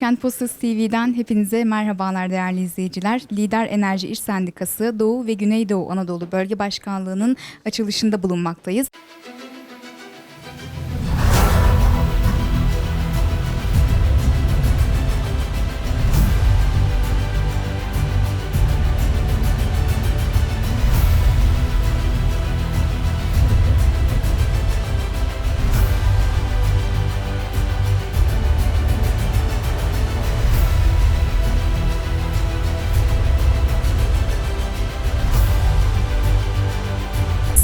Kent Postası TV'den hepinize merhabalar değerli izleyiciler. Lider Enerji İş Sendikası Doğu ve Güneydoğu Anadolu Bölge Başkanlığı'nın açılışında bulunmaktayız.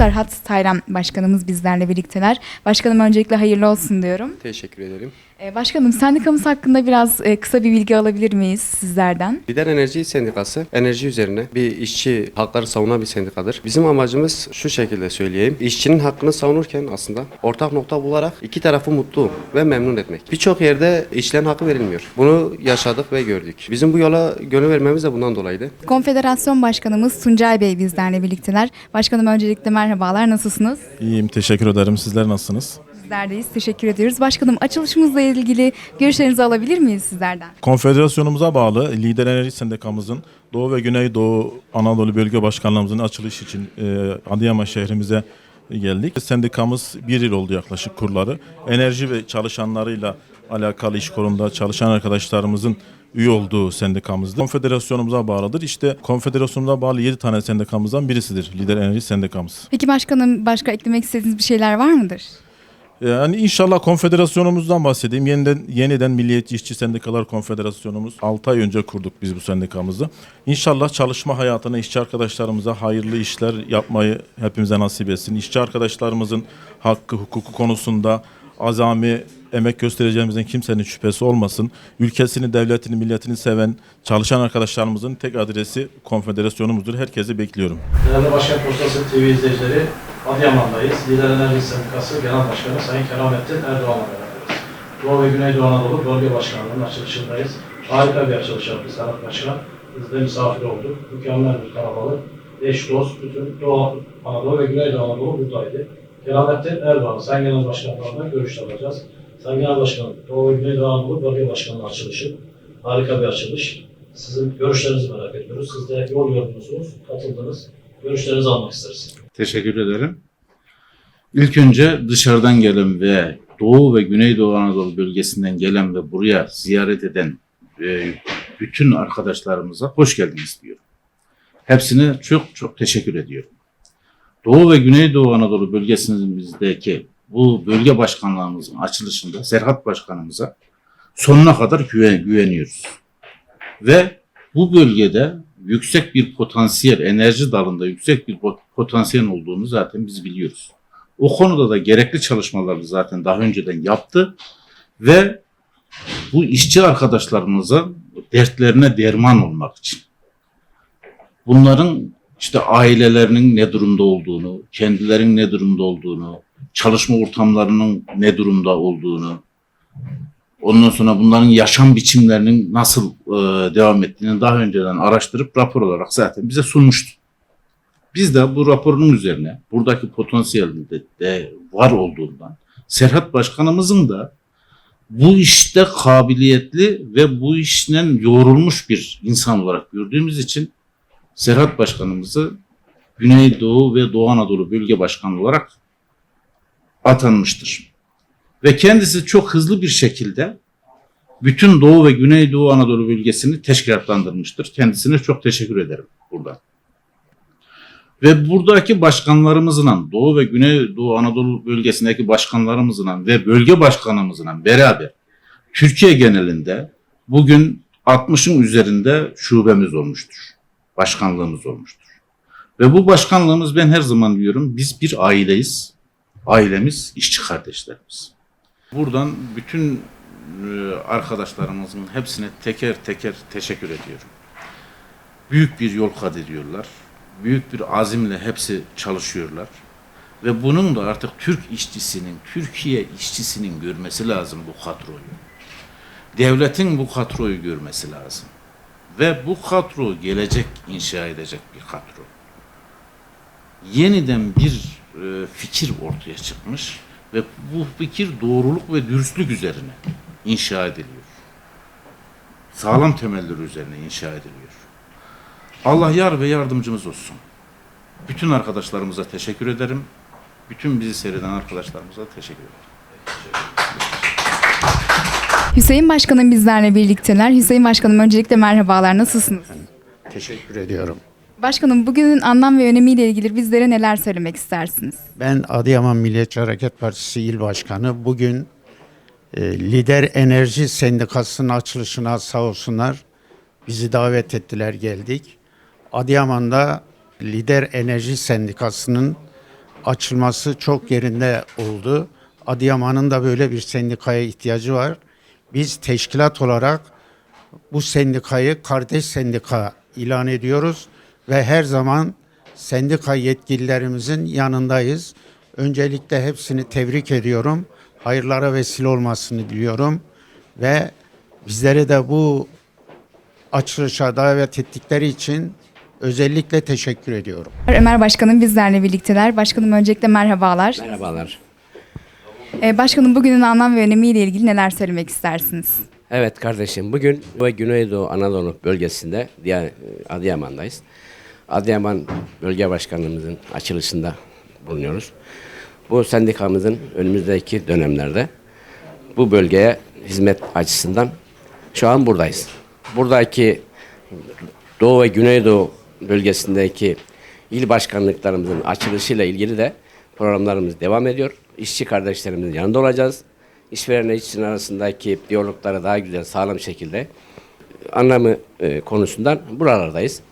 Serhat Tayram Başkanımız bizlerle birlikteler. Başkanım öncelikle hayırlı olsun diyorum. Teşekkür ederim. Ee, Başkanım sendikamız hakkında biraz e, kısa bir bilgi alabilir miyiz sizlerden? Lider Enerji Sendikası enerji üzerine bir işçi hakları savunan bir sendikadır. Bizim amacımız şu şekilde söyleyeyim. İşçinin hakkını savunurken aslında ortak nokta bularak iki tarafı mutlu ve memnun etmek. Birçok yerde işçilerin hakkı verilmiyor. Bunu yaşadık ve gördük. Bizim bu yola gönül vermemiz de bundan dolayıydı. Konfederasyon Başkanımız Tuncay Bey bizlerle birlikteler. Başkanım öncelikle merhabalar, nasılsınız? İyiyim, teşekkür ederim. Sizler nasılsınız? Bizlerdeyiz, teşekkür ediyoruz. Başkanım açılışımızla ilgili görüşlerinizi alabilir miyiz sizlerden? Konfederasyonumuza bağlı Lider Enerji Sendikamızın Doğu ve Güneydoğu Anadolu Bölge Başkanlığımızın açılış için e, Adıyaman şehrimize geldik. Sendikamız bir yıl oldu yaklaşık kurları. Enerji ve çalışanlarıyla alakalı iş kolunda çalışan arkadaşlarımızın üye olduğu sendikamızdır. Konfederasyonumuza bağlıdır. İşte konfederasyonumuza bağlı 7 tane sendikamızdan birisidir Lider Enerji Sendikamız. Peki başkanım başka eklemek istediğiniz bir şeyler var mıdır? Yani inşallah konfederasyonumuzdan bahsedeyim. Yeniden, yeniden Milliyetçi İşçi Sendikalar Konfederasyonumuz 6 ay önce kurduk biz bu sendikamızı. İnşallah çalışma hayatına işçi arkadaşlarımıza hayırlı işler yapmayı hepimize nasip etsin. İşçi arkadaşlarımızın hakkı, hukuku konusunda azami emek göstereceğimizden kimsenin şüphesi olmasın. Ülkesini, devletini, milletini seven çalışan arkadaşlarımızın tek adresi konfederasyonumuzdur. Herkesi bekliyorum. Değerli Başkan Postası TV izleyicileri, Adıyaman'dayız. Lider Enerji Sendikası Genel Başkanı Sayın Keramettin Erdoğan'la beraberiz. Doğu ve Güneydoğu Anadolu Bölge Başkanlığı'nın açılışındayız. Harika bir açılış yaptı Serhat Başkan. Biz de misafir olduk. Mükemmel bir kalabalık. Eş dost, bütün Doğu Anadolu ve Güneydoğu Anadolu buradaydı. Keramettin Erdoğan, Sayın Genel Başkanlarla görüş alacağız. Sayın Genel Başkanım, Doğu ve Güneydoğu Anadolu Bölge Başkanlığı açılışı. Harika bir açılış. Sizin görüşlerinizi merak ediyoruz. Siz de yol yordunuz, katıldınız. Görüşlerinizi almak isteriz. Teşekkür ederim. İlk önce dışarıdan gelen ve Doğu ve Güneydoğu Anadolu bölgesinden gelen ve buraya ziyaret eden e, bütün arkadaşlarımıza hoş geldiniz diyorum. Hepsine çok çok teşekkür ediyorum. Doğu ve Güneydoğu Anadolu bölgesimizdeki bu bölge başkanlığımızın açılışında Serhat Başkanımıza sonuna kadar güven, güveniyoruz. Ve bu bölgede yüksek bir potansiyel, enerji dalında yüksek bir pot- potansiyel olduğunu zaten biz biliyoruz. O konuda da gerekli çalışmaları zaten daha önceden yaptı ve bu işçi arkadaşlarımızın dertlerine derman olmak için bunların işte ailelerinin ne durumda olduğunu, kendilerinin ne durumda olduğunu, çalışma ortamlarının ne durumda olduğunu, Ondan sonra bunların yaşam biçimlerinin nasıl e, devam ettiğini daha önceden araştırıp rapor olarak zaten bize sunmuştu. Biz de bu raporun üzerine buradaki potansiyel de, de var olduğundan Serhat Başkanımızın da bu işte kabiliyetli ve bu işten yoğrulmuş bir insan olarak gördüğümüz için Serhat Başkanımızı Güneydoğu ve Doğu Anadolu Bölge Başkanı olarak atanmıştır. Ve kendisi çok hızlı bir şekilde bütün Doğu ve Güneydoğu Anadolu bölgesini teşkilatlandırmıştır. Kendisine çok teşekkür ederim burada. Ve buradaki başkanlarımızla, Doğu ve Güneydoğu Anadolu bölgesindeki başkanlarımızla ve bölge başkanımızla beraber Türkiye genelinde bugün 60'ın üzerinde şubemiz olmuştur. Başkanlığımız olmuştur. Ve bu başkanlığımız ben her zaman diyorum biz bir aileyiz. Ailemiz işçi kardeşlerimiz. Buradan bütün e, arkadaşlarımızın hepsine teker teker teşekkür ediyorum. Büyük bir yol kat ediyorlar. Büyük bir azimle hepsi çalışıyorlar. Ve bunun da artık Türk işçisinin, Türkiye işçisinin görmesi lazım bu kadroyu. Devletin bu kadroyu görmesi lazım. Ve bu kadro gelecek inşa edecek bir kadro. Yeniden bir e, fikir ortaya çıkmış ve bu fikir doğruluk ve dürüstlük üzerine inşa ediliyor. sağlam temeller üzerine inşa ediliyor. Allah yar ve yardımcımız olsun. Bütün arkadaşlarımıza teşekkür ederim. Bütün bizi seyreden arkadaşlarımıza teşekkür ederim. Hüseyin Başkanım bizlerle birlikteler. Hüseyin Başkanım öncelikle merhabalar. Nasılsınız? Teşekkür ediyorum. Başkanım bugünün anlam ve önemiyle ilgili bizlere neler söylemek istersiniz? Ben Adıyaman Milliyetçi Hareket Partisi İl Başkanı. Bugün e, Lider Enerji Sendikası'nın açılışına sağ olsunlar bizi davet ettiler geldik. Adıyaman'da Lider Enerji Sendikası'nın açılması çok yerinde oldu. Adıyaman'ın da böyle bir sendikaya ihtiyacı var. Biz teşkilat olarak bu sendikayı kardeş sendika ilan ediyoruz ve her zaman sendika yetkililerimizin yanındayız. Öncelikle hepsini tebrik ediyorum. Hayırlara vesile olmasını diliyorum ve bizleri de bu açılışa davet ettikleri için özellikle teşekkür ediyorum. Ömer Başkanım bizlerle birlikteler. Başkanım öncelikle merhabalar. Merhabalar. Ee, başkanım bugünün anlam ve önemiyle ilgili neler söylemek istersiniz? Evet kardeşim bugün ve Güneydoğu Anadolu bölgesinde diğer Adıyaman'dayız. Adıyaman Bölge Başkanlığımızın açılışında bulunuyoruz. Bu sendikamızın önümüzdeki dönemlerde bu bölgeye hizmet açısından şu an buradayız. Buradaki Doğu ve Güneydoğu bölgesindeki il başkanlıklarımızın açılışıyla ilgili de programlarımız devam ediyor. İşçi kardeşlerimizin yanında olacağız. İşverenle işçinin arasındaki diyalogları daha güzel, sağlam şekilde anlamı e, konusundan buralardayız.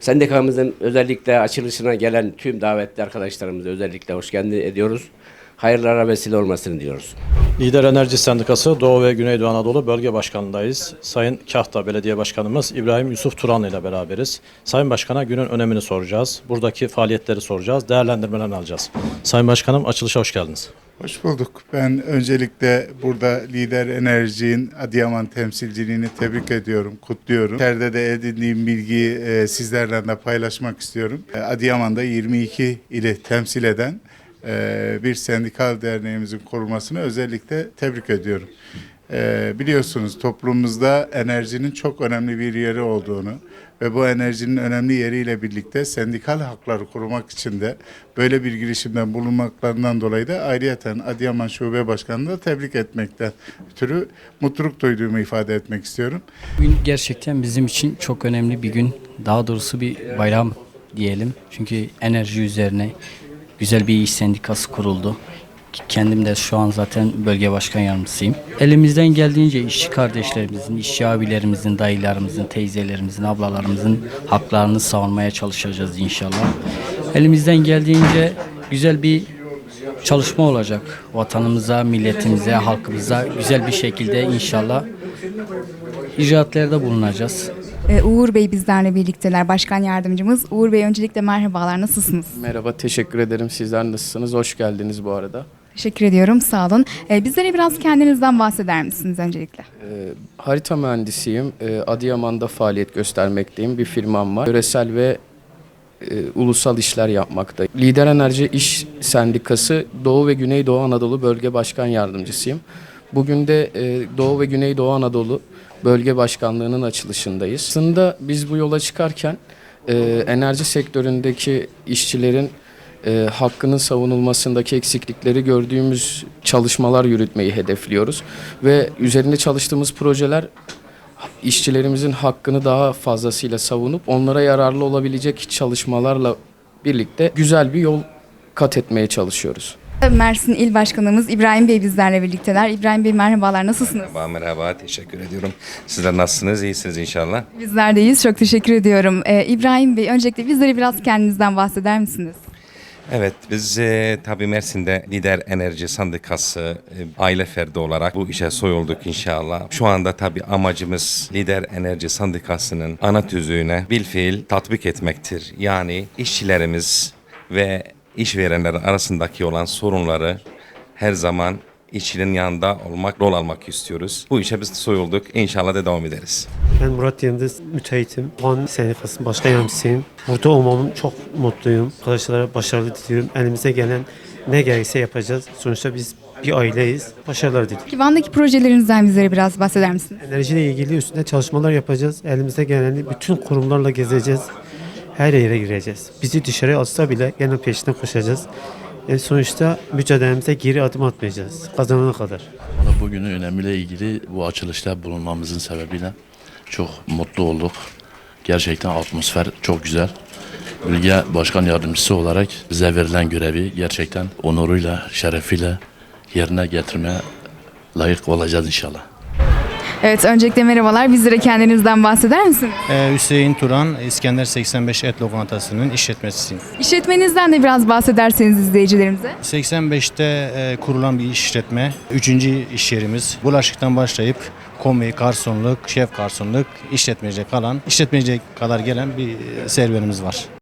Sendikamızın özellikle açılışına gelen tüm davetli arkadaşlarımıza özellikle hoş geldin ediyoruz. Hayırlara vesile olmasını diliyoruz. Lider Enerji Sendikası Doğu ve Güneydoğu Anadolu Bölge Başkanı'ndayız. Sayın Kahta Belediye Başkanımız İbrahim Yusuf Turan ile beraberiz. Sayın Başkan'a günün önemini soracağız. Buradaki faaliyetleri soracağız. Değerlendirmelerini alacağız. Sayın Başkanım açılışa hoş geldiniz. Hoş bulduk. Ben öncelikle burada Lider Enerji'nin Adıyaman temsilciliğini tebrik ediyorum, kutluyorum. İçeride de edindiğim bilgiyi e, sizlerle de paylaşmak istiyorum. E, Adıyaman'da 22 ili temsil eden bir sendikal derneğimizin kurulmasını özellikle tebrik ediyorum. E, biliyorsunuz toplumumuzda enerjinin çok önemli bir yeri olduğunu ve bu enerjinin önemli yeriyle birlikte sendikal hakları korumak için de böyle bir girişimden bulunmaklarından dolayı da ayrıyeten Adıyaman Şube Başkanı'nı da tebrik etmekten ötürü mutluluk duyduğumu ifade etmek istiyorum. Bugün gerçekten bizim için çok önemli bir gün. Daha doğrusu bir bayram diyelim. Çünkü enerji üzerine güzel bir iş sendikası kuruldu. Kendim de şu an zaten bölge başkan yardımcısıyım. Elimizden geldiğince işçi kardeşlerimizin, işçi abilerimizin, dayılarımızın, teyzelerimizin, ablalarımızın haklarını savunmaya çalışacağız inşallah. Elimizden geldiğince güzel bir çalışma olacak. Vatanımıza, milletimize, halkımıza güzel bir şekilde inşallah icraatlarda bulunacağız. Ee, Uğur Bey bizlerle birlikteler. Başkan yardımcımız. Uğur Bey öncelikle merhabalar. Nasılsınız? Merhaba, teşekkür ederim. Sizler nasılsınız? Hoş geldiniz bu arada. Teşekkür ediyorum. Sağ olun. Ee, bizlere biraz kendinizden bahseder misiniz öncelikle? Ee, harita mühendisiyim. Ee, Adıyaman'da faaliyet göstermekteyim. Bir firmam var. Yöresel ve e, ulusal işler yapmakta. Lider Enerji İş Sendikası Doğu ve Güneydoğu Anadolu Bölge Başkan Yardımcısıyım. Bugün de e, Doğu ve Güneydoğu Anadolu Bölge Başkanlığı'nın açılışındayız. Aslında biz bu yola çıkarken e, enerji sektöründeki işçilerin e, hakkının savunulmasındaki eksiklikleri gördüğümüz çalışmalar yürütmeyi hedefliyoruz. Ve üzerinde çalıştığımız projeler işçilerimizin hakkını daha fazlasıyla savunup onlara yararlı olabilecek çalışmalarla birlikte güzel bir yol kat etmeye çalışıyoruz. Mersin İl Başkanımız İbrahim Bey bizlerle birlikteler. İbrahim Bey merhabalar. Nasılsınız? Merhaba, merhaba. Teşekkür ediyorum. Sizler nasılsınız? İyisiniz inşallah. Bizler deyiz. Çok teşekkür ediyorum. Ee, İbrahim Bey öncelikle bizlere biraz kendinizden bahseder misiniz? Evet, biz e, tabii Mersin'de Lider Enerji Sendikası e, aile ferdi olarak bu işe soyulduk inşallah. Şu anda tabii amacımız Lider Enerji Sendikası'nın ana tüzüğüne bilfiil tatbik etmektir. Yani işçilerimiz ve işverenler arasındaki olan sorunları her zaman işçinin yanında olmak, rol almak istiyoruz. Bu işe biz soyulduk. İnşallah da devam ederiz. Ben Murat Yıldız, müteahhitim. Puan Sendikası'nın başkan yardımcısıyım. Burada olmamın çok mutluyum. Arkadaşlara başarılı diliyorum. Elimize gelen ne gerekse yapacağız. Sonuçta biz bir aileyiz. Başarılar dilerim. Peki Van'daki projelerinizden bizlere biraz bahseder misiniz? Enerjiyle ilgili üstünde çalışmalar yapacağız. Elimizde gelen bütün kurumlarla gezeceğiz. Her yere gireceğiz. Bizi dışarıya atsa bile gene peşinden koşacağız. En sonuçta mücadelemize geri adım atmayacağız. Kazanana kadar. Valla bugünün önemiyle ilgili bu açılışta bulunmamızın sebebiyle çok mutlu olduk. Gerçekten atmosfer çok güzel. Bölge Başkan Yardımcısı olarak bize verilen görevi gerçekten onuruyla, şerefiyle yerine getirmeye layık olacağız inşallah. Evet öncelikle merhabalar. Bizlere kendinizden bahseder misiniz? Hüseyin Turan, İskender 85 Et Lokantası'nın işletmecisiyim. İşletmenizden de biraz bahsederseniz izleyicilerimize. 85'te e, kurulan bir işletme. Üçüncü iş yerimiz. Bulaşıktan başlayıp komi, garsonluk, şef garsonluk, işletmeciye kalan, işletmeciye kadar gelen bir serüvenimiz var.